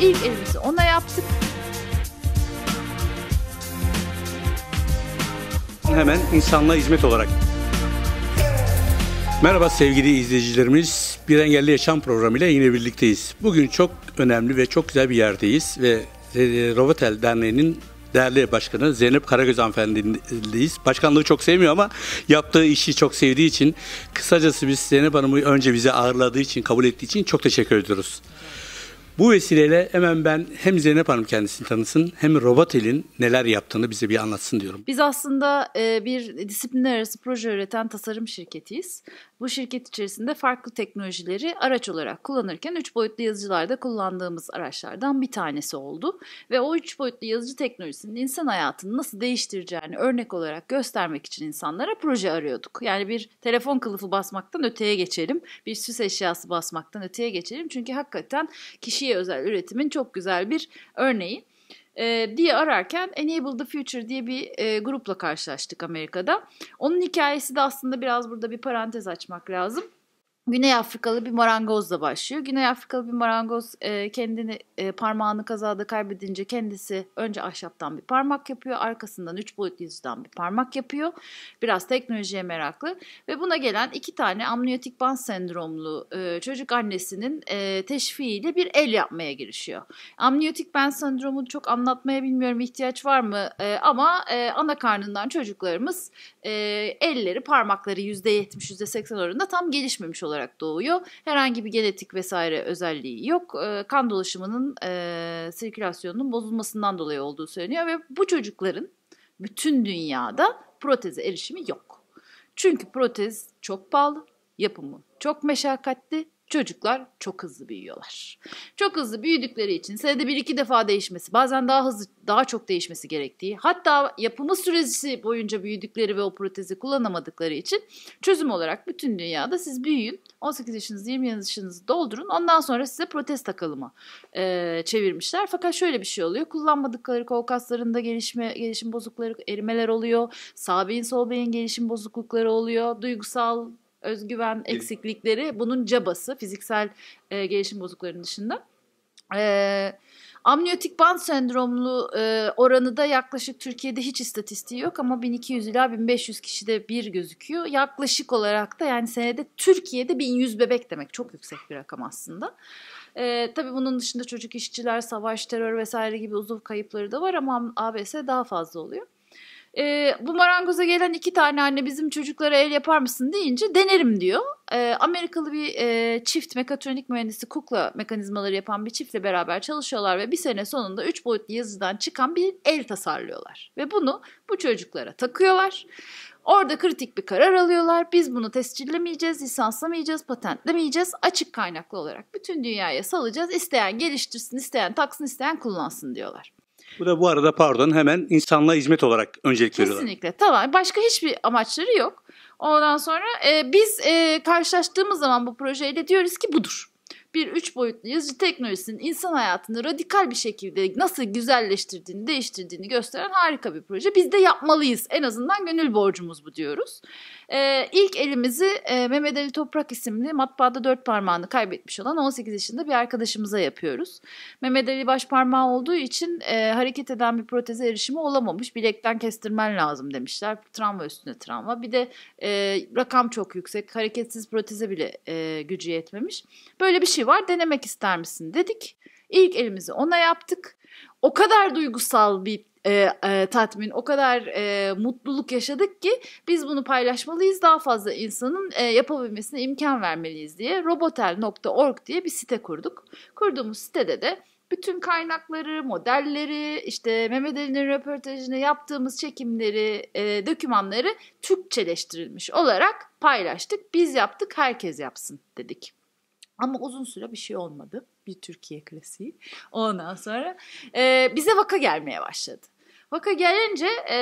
İlk elimizi ona yaptık. Hemen insanlığa hizmet olarak. Merhaba sevgili izleyicilerimiz. Bir Engelli Yaşam programıyla yine birlikteyiz. Bugün çok önemli ve çok güzel bir yerdeyiz ve e, Robotel Derneği'nin değerli başkanı Zeynep Karagöz hanımefendiyiz. Başkanlığı çok sevmiyor ama yaptığı işi çok sevdiği için kısacası biz Zeynep Hanım'ı önce bize ağırladığı için, kabul ettiği için çok teşekkür ediyoruz. Bu vesileyle hemen ben hem Zeynep Hanım kendisini tanısın hem Robotel'in neler yaptığını bize bir anlatsın diyorum. Biz aslında bir disiplinler arası proje üreten tasarım şirketiyiz. Bu şirket içerisinde farklı teknolojileri araç olarak kullanırken 3 boyutlu yazıcılarda kullandığımız araçlardan bir tanesi oldu. Ve o 3 boyutlu yazıcı teknolojisinin insan hayatını nasıl değiştireceğini örnek olarak göstermek için insanlara proje arıyorduk. Yani bir telefon kılıfı basmaktan öteye geçelim, bir süs eşyası basmaktan öteye geçelim. Çünkü hakikaten kişiye özel üretimin çok güzel bir örneği e, diye ararken Enable the Future diye bir e, grupla karşılaştık Amerika'da. Onun hikayesi de aslında biraz burada bir parantez açmak lazım. Güney Afrikalı bir marangozla başlıyor. Güney Afrikalı bir marangoz e, kendini e, parmağını kazada kaybedince kendisi önce ahşaptan bir parmak yapıyor. Arkasından üç boyutlu yüzden bir parmak yapıyor. Biraz teknolojiye meraklı. Ve buna gelen iki tane amniyotik band sendromlu e, çocuk annesinin e, teşviğiyle bir el yapmaya girişiyor. Amniyotik band sendromu çok anlatmaya bilmiyorum ihtiyaç var mı? E, ama e, ana karnından çocuklarımız e, elleri parmakları %70 %80 oranında tam gelişmemiş olarak olarak doğuyor. Herhangi bir genetik vesaire özelliği yok. E, kan dolaşımının, e, sirkülasyonunun bozulmasından dolayı olduğu söyleniyor ve bu çocukların bütün dünyada proteze erişimi yok. Çünkü protez çok pahalı, yapımı çok meşakkatli Çocuklar çok hızlı büyüyorlar. Çok hızlı büyüdükleri için senede bir iki defa değişmesi, bazen daha hızlı, daha çok değişmesi gerektiği, hatta yapımı süresi boyunca büyüdükleri ve o protezi kullanamadıkları için çözüm olarak bütün dünyada siz büyüyün, 18 yaşınızı 20 yaşınızı doldurun, ondan sonra size protez takalımı e, çevirmişler. Fakat şöyle bir şey oluyor, kullanmadıkları kol kaslarında gelişme, gelişim bozuklukları, erimeler oluyor, sağ beyin sol beyin gelişim bozuklukları oluyor, duygusal özgüven eksiklikleri bunun cabası fiziksel e, gelişim bozukluklarının dışında. E, amniyotik band sendromlu e, oranı da yaklaşık Türkiye'de hiç istatistiği yok ama 1200 ila 1500 kişide bir gözüküyor. Yaklaşık olarak da yani senede Türkiye'de 1100 bebek demek çok yüksek bir rakam aslında. E, tabii bunun dışında çocuk işçiler, savaş, terör vesaire gibi uzuv kayıpları da var ama ABS daha fazla oluyor. E, bu marangoza gelen iki tane anne bizim çocuklara el yapar mısın deyince denerim diyor. E, Amerikalı bir e, çift mekatronik mühendisi kukla mekanizmaları yapan bir çiftle beraber çalışıyorlar ve bir sene sonunda üç boyutlu yazıdan çıkan bir el tasarlıyorlar. Ve bunu bu çocuklara takıyorlar. Orada kritik bir karar alıyorlar. Biz bunu tescillemeyeceğiz, lisanslamayacağız, patentlemeyeceğiz. Açık kaynaklı olarak bütün dünyaya salacağız. İsteyen geliştirsin, isteyen taksın, isteyen kullansın diyorlar. Bu da bu arada pardon hemen insanlığa hizmet olarak öncelik veriyorlar. Kesinlikle. Tamam. Başka hiçbir amaçları yok. Ondan sonra e, biz e, karşılaştığımız zaman bu projeyle diyoruz ki budur bir üç boyutlu yazıcı teknolojisinin insan hayatını radikal bir şekilde nasıl güzelleştirdiğini, değiştirdiğini gösteren harika bir proje. Biz de yapmalıyız. En azından gönül borcumuz bu diyoruz. Ee, ilk elimizi e, Mehmet Ali Toprak isimli matbaada dört parmağını kaybetmiş olan 18 yaşında bir arkadaşımıza yapıyoruz. Mehmet Ali baş parmağı olduğu için e, hareket eden bir proteze erişimi olamamış. Bilekten kestirmen lazım demişler. Travma üstüne travma. Bir de e, rakam çok yüksek. Hareketsiz proteze bile e, gücü yetmemiş. Böyle bir şey var denemek ister misin dedik. İlk elimizi ona yaptık. O kadar duygusal bir e, e, tatmin, o kadar e, mutluluk yaşadık ki biz bunu paylaşmalıyız. Daha fazla insanın e, yapabilmesine imkan vermeliyiz diye robotel.org diye bir site kurduk. Kurduğumuz sitede de bütün kaynakları, modelleri, işte Mehmet Ali'nin röportajını yaptığımız çekimleri, e, dokümanları Türkçeleştirilmiş olarak paylaştık. Biz yaptık, herkes yapsın dedik. Ama uzun süre bir şey olmadı. Bir Türkiye klasiği. Ondan sonra e, bize vaka gelmeye başladı. Vaka gelince e,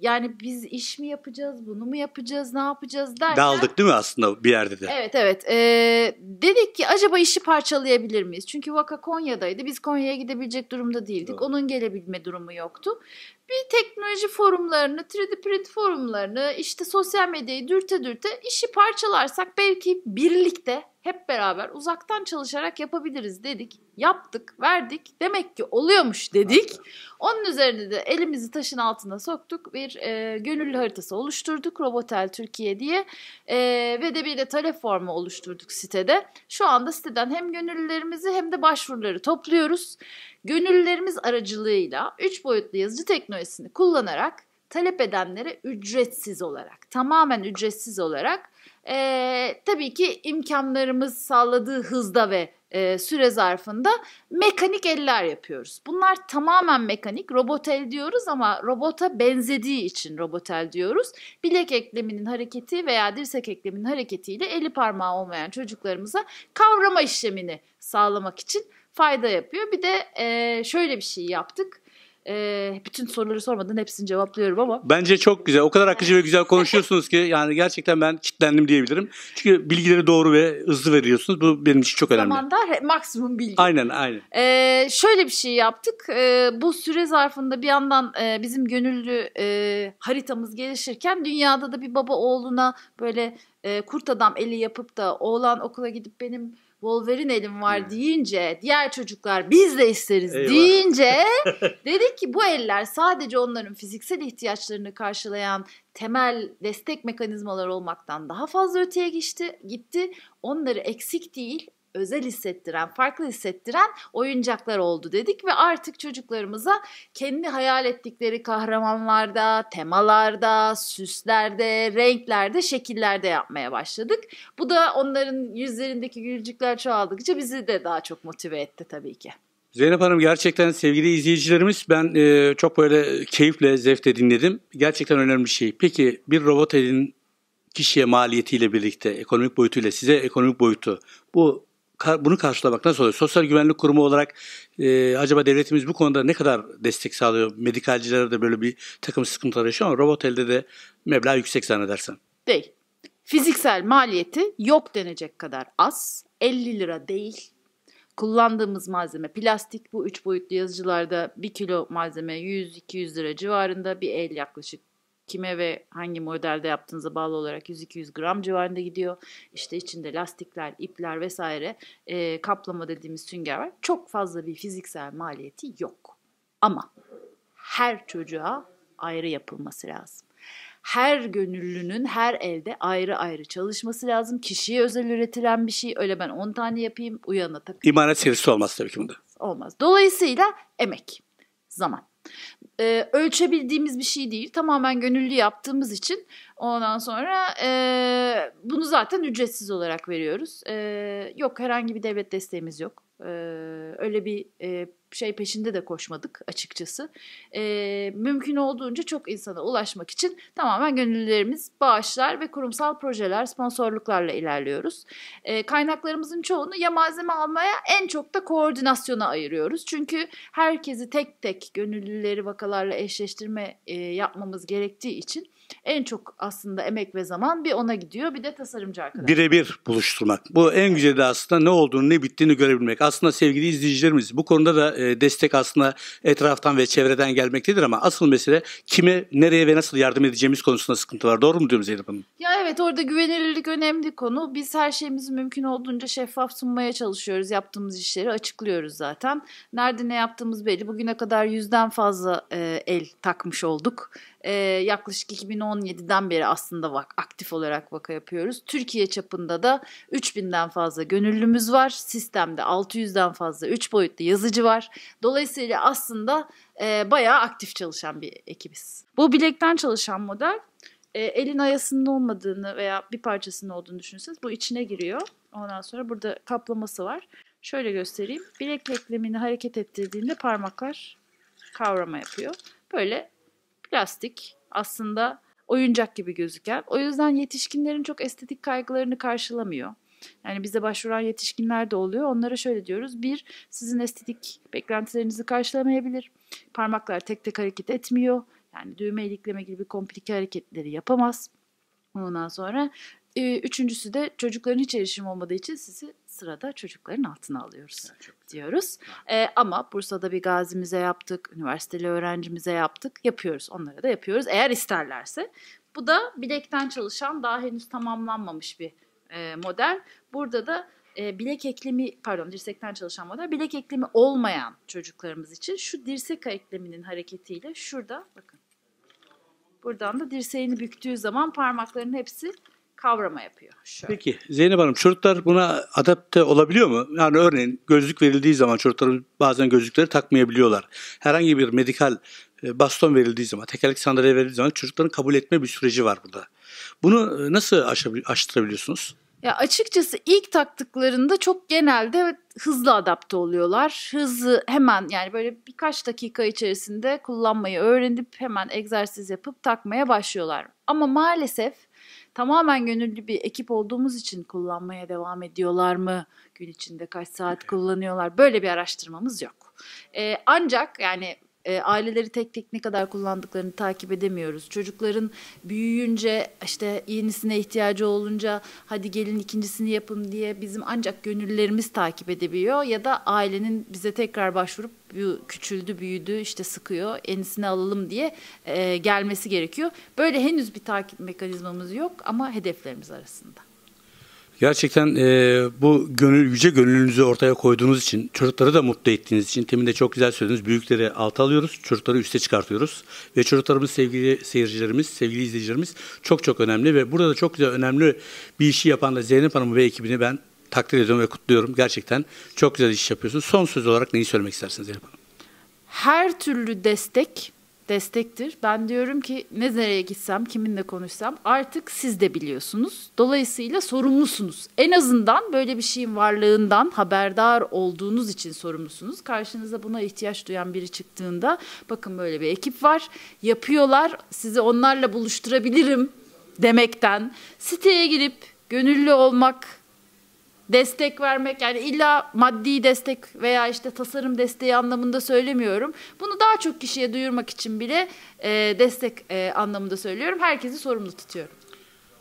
yani biz iş mi yapacağız, bunu mu yapacağız, ne yapacağız derken. Dağıldık değil mi aslında bir yerde de? Evet evet. E, dedik ki acaba işi parçalayabilir miyiz? Çünkü vaka Konya'daydı. Biz Konya'ya gidebilecek durumda değildik. Doğru. Onun gelebilme durumu yoktu. bir teknoloji forumlarını, 3D print forumlarını, işte sosyal medyayı dürte dürte işi parçalarsak belki birlikte hep beraber uzaktan çalışarak yapabiliriz dedik. Yaptık, verdik. Demek ki oluyormuş dedik. Onun üzerine de elimizi taşın altına soktuk. Bir e, gönüllü haritası oluşturduk. Robotel Türkiye diye. E, ve de bir de talep formu oluşturduk sitede. Şu anda siteden hem gönüllülerimizi hem de başvuruları topluyoruz. Gönüllülerimiz aracılığıyla 3 boyutlu yazıcı teknolojisini kullanarak talep edenlere ücretsiz olarak, tamamen ücretsiz olarak e, tabii ki imkanlarımız sağladığı hızda ve e, süre zarfında mekanik eller yapıyoruz. Bunlar tamamen mekanik. Robot el diyoruz ama robota benzediği için robot el diyoruz. Bilek ekleminin hareketi veya dirsek ekleminin hareketiyle eli parmağı olmayan çocuklarımıza kavrama işlemini sağlamak için fayda yapıyor. Bir de e, şöyle bir şey yaptık. E, bütün soruları sormadan hepsini cevaplıyorum ama. Bence çok güzel. O kadar akıcı ve güzel konuşuyorsunuz ki yani gerçekten ben kitlendim diyebilirim. Çünkü bilgileri doğru ve hızlı veriyorsunuz. Bu benim için çok önemli. Zamanda maksimum bilgi. Aynen aynen. Ee, şöyle bir şey yaptık. Ee, bu süre zarfında bir yandan e, bizim gönüllü e, haritamız gelişirken dünyada da bir baba oğluna böyle e, kurt adam eli yapıp da oğlan okula gidip benim Wolverine elim var deyince diğer çocuklar biz de isteriz Eyvah. deyince dedik ki bu eller sadece onların fiziksel ihtiyaçlarını karşılayan temel destek mekanizmaları olmaktan daha fazla öteye geçti, gitti. Onları eksik değil özel hissettiren, farklı hissettiren oyuncaklar oldu dedik ve artık çocuklarımıza kendi hayal ettikleri kahramanlarda, temalarda, süslerde, renklerde, şekillerde yapmaya başladık. Bu da onların yüzlerindeki gülücükler çoğaldıkça bizi de daha çok motive etti tabii ki. Zeynep Hanım gerçekten sevgili izleyicilerimiz ben e, çok böyle keyifle, zevkle dinledim. Gerçekten önemli bir şey. Peki bir robot elin kişiye maliyetiyle birlikte ekonomik boyutuyla size ekonomik boyutu bu bunu karşılamak nasıl oluyor? Sosyal Güvenlik Kurumu olarak e, acaba devletimiz bu konuda ne kadar destek sağlıyor? Medikalcilere de böyle bir takım sıkıntılar yaşıyor ama robot elde de meblağ yüksek zannedersen. Değil. Fiziksel maliyeti yok denecek kadar az. 50 lira değil. Kullandığımız malzeme plastik. Bu üç boyutlu yazıcılarda bir kilo malzeme 100-200 lira civarında. Bir el yaklaşık kime ve hangi modelde yaptığınıza bağlı olarak 100-200 gram civarında gidiyor. İşte içinde lastikler, ipler vesaire e, kaplama dediğimiz sünger var. Çok fazla bir fiziksel maliyeti yok. Ama her çocuğa ayrı yapılması lazım. Her gönüllünün her elde ayrı ayrı çalışması lazım. Kişiye özel üretilen bir şey. Öyle ben 10 tane yapayım, uyana takayım. İmanet serisi olmaz tabii ki bunda. Olmaz. Dolayısıyla emek, zaman e, ölçebildiğimiz bir şey değil. Tamamen gönüllü yaptığımız için ondan sonra e, bunu zaten ücretsiz olarak veriyoruz. E, yok herhangi bir devlet desteğimiz yok. Öyle bir şey peşinde de koşmadık açıkçası. Mümkün olduğunca çok insana ulaşmak için tamamen gönüllülerimiz bağışlar ve kurumsal projeler, sponsorluklarla ilerliyoruz. Kaynaklarımızın çoğunu ya malzeme almaya en çok da koordinasyona ayırıyoruz. Çünkü herkesi tek tek gönüllüleri vakalarla eşleştirme yapmamız gerektiği için en çok aslında emek ve zaman bir ona gidiyor bir de tasarımcı arkadaş. Birebir buluşturmak. Bu en güzeli aslında ne olduğunu ne bittiğini görebilmek. Aslında sevgili izleyicilerimiz bu konuda da e, destek aslında etraftan ve çevreden gelmektedir ama asıl mesele kime, nereye ve nasıl yardım edeceğimiz konusunda sıkıntı var. Doğru mu diyorum Zeynep Hanım? Ya evet orada güvenilirlik önemli konu. Biz her şeyimizi mümkün olduğunca şeffaf sunmaya çalışıyoruz. Yaptığımız işleri açıklıyoruz zaten. Nerede ne yaptığımız belli. Bugüne kadar yüzden fazla e, el takmış olduk e, yaklaşık 2017'den beri aslında vak, aktif olarak vaka yapıyoruz. Türkiye çapında da 3000'den fazla gönüllümüz var. Sistemde 600'den fazla 3 boyutlu yazıcı var. Dolayısıyla aslında e, bayağı aktif çalışan bir ekibiz. Bu bilekten çalışan model e, elin ayasının olmadığını veya bir parçasının olduğunu düşünürseniz bu içine giriyor. Ondan sonra burada kaplaması var. Şöyle göstereyim. Bilek eklemini hareket ettirdiğinde parmaklar kavrama yapıyor. Böyle plastik aslında oyuncak gibi gözüken. O yüzden yetişkinlerin çok estetik kaygılarını karşılamıyor. Yani bize başvuran yetişkinler de oluyor. Onlara şöyle diyoruz. Bir, sizin estetik beklentilerinizi karşılamayabilir. Parmaklar tek tek hareket etmiyor. Yani düğme ilikleme gibi komplike hareketleri yapamaz. Ondan sonra e, üçüncüsü de çocukların hiç erişim olmadığı için sizi sırada çocukların altına alıyoruz diyoruz. E, ama Bursa'da bir gazimize yaptık, üniversiteli öğrencimize yaptık, yapıyoruz. Onlara da yapıyoruz eğer isterlerse. Bu da bilekten çalışan daha henüz tamamlanmamış bir e, model. Burada da e, bilek eklemi pardon dirsekten çalışan model bilek eklemi olmayan çocuklarımız için şu dirsek ekleminin hareketiyle şurada bakın buradan da dirseğini büktüğü zaman parmaklarının hepsi kavrama yapıyor. Şöyle. Peki Zeynep Hanım çocuklar buna adapte olabiliyor mu? Yani örneğin gözlük verildiği zaman çocukların bazen gözlükleri takmayabiliyorlar. Herhangi bir medikal e, baston verildiği zaman, tekerlek sandalye verildiği zaman çocukların kabul etme bir süreci var burada. Bunu e, nasıl aştırabiliyorsunuz? Ya açıkçası ilk taktıklarında çok genelde hızlı adapte oluyorlar. Hızlı hemen yani böyle birkaç dakika içerisinde kullanmayı öğrenip hemen egzersiz yapıp takmaya başlıyorlar. Ama maalesef tamamen gönüllü bir ekip olduğumuz için kullanmaya devam ediyorlar mı? Gün içinde kaç saat kullanıyorlar? Böyle bir araştırmamız yok. Ee, ancak yani e, aileleri tek tek ne kadar kullandıklarını takip edemiyoruz. Çocukların büyüyünce işte yenisine ihtiyacı olunca hadi gelin ikincisini yapın diye bizim ancak gönüllerimiz takip edebiliyor ya da ailenin bize tekrar başvurup küçüldü büyüdü işte sıkıyor yenisini alalım diye e, gelmesi gerekiyor. Böyle henüz bir takip mekanizmamız yok ama hedeflerimiz arasında. Gerçekten e, bu gönül, yüce gönlünüzü ortaya koyduğunuz için, çocukları da mutlu ettiğiniz için, temin de çok güzel söylediniz. Büyükleri alta alıyoruz, çocukları üste çıkartıyoruz. Ve çocuklarımız, sevgili seyircilerimiz, sevgili izleyicilerimiz çok çok önemli. Ve burada da çok güzel, önemli bir işi yapan da Zeynep Hanım ve ekibini ben takdir ediyorum ve kutluyorum. Gerçekten çok güzel iş yapıyorsunuz. Son söz olarak neyi söylemek istersiniz Zeynep Hanım? Her türlü destek destektir. Ben diyorum ki ne nereye gitsem, kiminle konuşsam artık siz de biliyorsunuz. Dolayısıyla sorumlusunuz. En azından böyle bir şeyin varlığından haberdar olduğunuz için sorumlusunuz. Karşınıza buna ihtiyaç duyan biri çıktığında bakın böyle bir ekip var. Yapıyorlar. Sizi onlarla buluşturabilirim demekten siteye girip gönüllü olmak destek vermek yani illa maddi destek veya işte tasarım desteği anlamında söylemiyorum. Bunu daha çok kişiye duyurmak için bile e, destek e, anlamında söylüyorum. Herkesi sorumlu tutuyorum.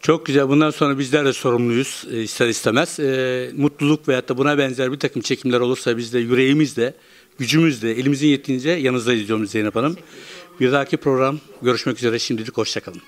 Çok güzel. Bundan sonra bizler de sorumluyuz e, ister istemez. E, mutluluk veyahut da buna benzer bir takım çekimler olursa biz de yüreğimizle, gücümüzle, elimizin yettiğince yanınızdayız diyorum Zeynep Hanım. Bir dahaki program görüşmek üzere. Şimdilik hoşçakalın.